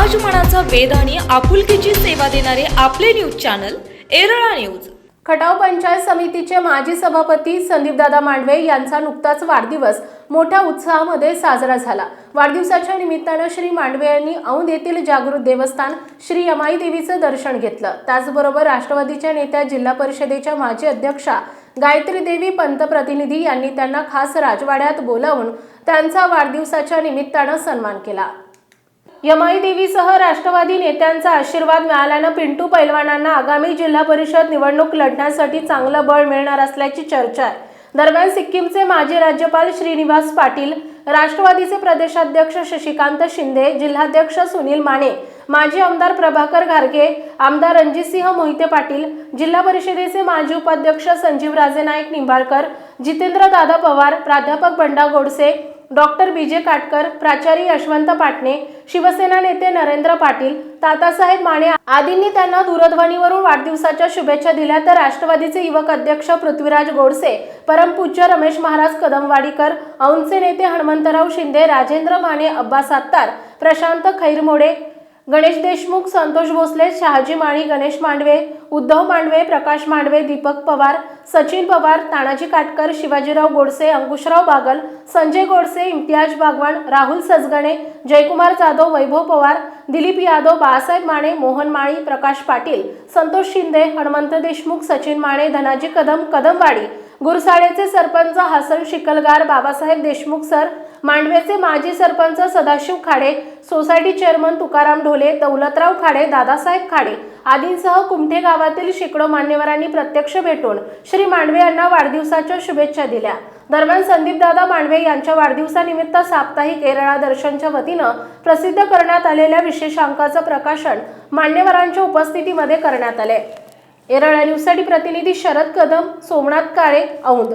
समाज मनाचा वेध आणि आपुलकीची सेवा देणारे आपले news channel Erala news Khatav panchayat समितीचे माजी सभापती संदीपदादा मांडवे यांचा नुकताच वाढदिवस मोठ्या उत्साहामध्ये साजरा झाला. वाढदिवसाच्या निमित्तानं श्री मांडवे यांनी औंध येथील जागृत देवस्थान श्री यमाई देवीचं दर्शन घेतलं. त्याचबरोबर राष्ट्रवादीच्या नेत्या जिल्हा परिषदेच्या माजी अध्यक्षा गायत्री देवी पंतप्रतिनिधी यांनी त्यांना खास राजवाड्यात बोलावून त्यांचा वाढदिवसाच्या निमित्तानं सन्मान केला. यमाई देवीसह राष्ट्रवादी नेत्यांचा आशीर्वाद मिळाल्यानं पिंटू पैलवानांना आगामी जिल्हा परिषद निवडणूक लढण्यासाठी चांगलं बळ मिळणार असल्याची चर्चा आहे. दरम्यान सिक्कीमचे माजी राज्यपाल श्रीनिवास पाटील राष्ट्रवादीचे प्रदेशाध्यक्ष शशिकांत शिंदे जिल्हाध्यक्ष सुनील माने माजी आमदार प्रभाकर घारगे आमदार रणजितसिंह मोहिते पाटील जिल्हा परिषदेचे माजी उपाध्यक्ष संजीव राजे नाईक निंबाळकर जितेंद्र दादा पवार प्राध्यापक बंडा Godse doctor B J Katkar प्राचार्य यशवंत पाटणे शिवसेना नेते नरेंद्र पाटील तातासाहेब माने आदींनी त्यांना दूरध्वनीवरून वाढदिवसाच्या शुभेच्छा दिल्या तर राष्ट्रवादीचे युवक अध्यक्ष पृथ्वीराज गोडसे परमपूज्य रमेश महाराज कदमवाडीकर औंधचे नेते हनुमंतराव शिंदे राजेंद्र माने अब्बास आत्तार प्रशांत खैरमोडे गणेश देशमुख संतोष भोसले शहाजी माळी गणेश मांडवे उद्धव मांडवे प्रकाश मांडवे दीपक पवार सचिन पवार तानाजी काटकर शिवाजीराव गोडसे अंकुशराव बागल संजय गोडसे इम्तियाज बागवान राहुल सजगणे जयकुमार जाधव वैभव पवार दिलीप यादव बाळासाहेब माने मोहन माळी प्रकाश पाटील संतोष शिंदे हनुमंत देशमुख सचिन माने धनाजी कदम कदमवाडी गुरसाळेचे सरपंच हसन शिकलगार बाबासाहेब देशमुख सर मांडवेचे माजी सरपंच सदाशिव खाडे सोसायटी चेअरमन तुकाराम ढोले दौलतराव खाडे दादासाहेब खाडे आदींसह कुमठे गावातील शेकडो मान्यवरांनी प्रत्यक्ष भेटून श्री मांडवे यांना वाढदिवसाच्या शुभेच्छा दिल्या. दरम्यान संदीपदादा मांडवे यांच्या वाढदिवसानिमित्त साप्ताहिक केरळा दर्शनच्या वतीनं प्रसिद्ध करण्यात आलेल्या विशेषांकाचं प्रकाशन मान्यवरांच्या उपस्थितीमध्ये करण्यात आले. एरळा न्यूजसाठी प्रतिनिधी शरद कदम सोमनाथ काळे औंध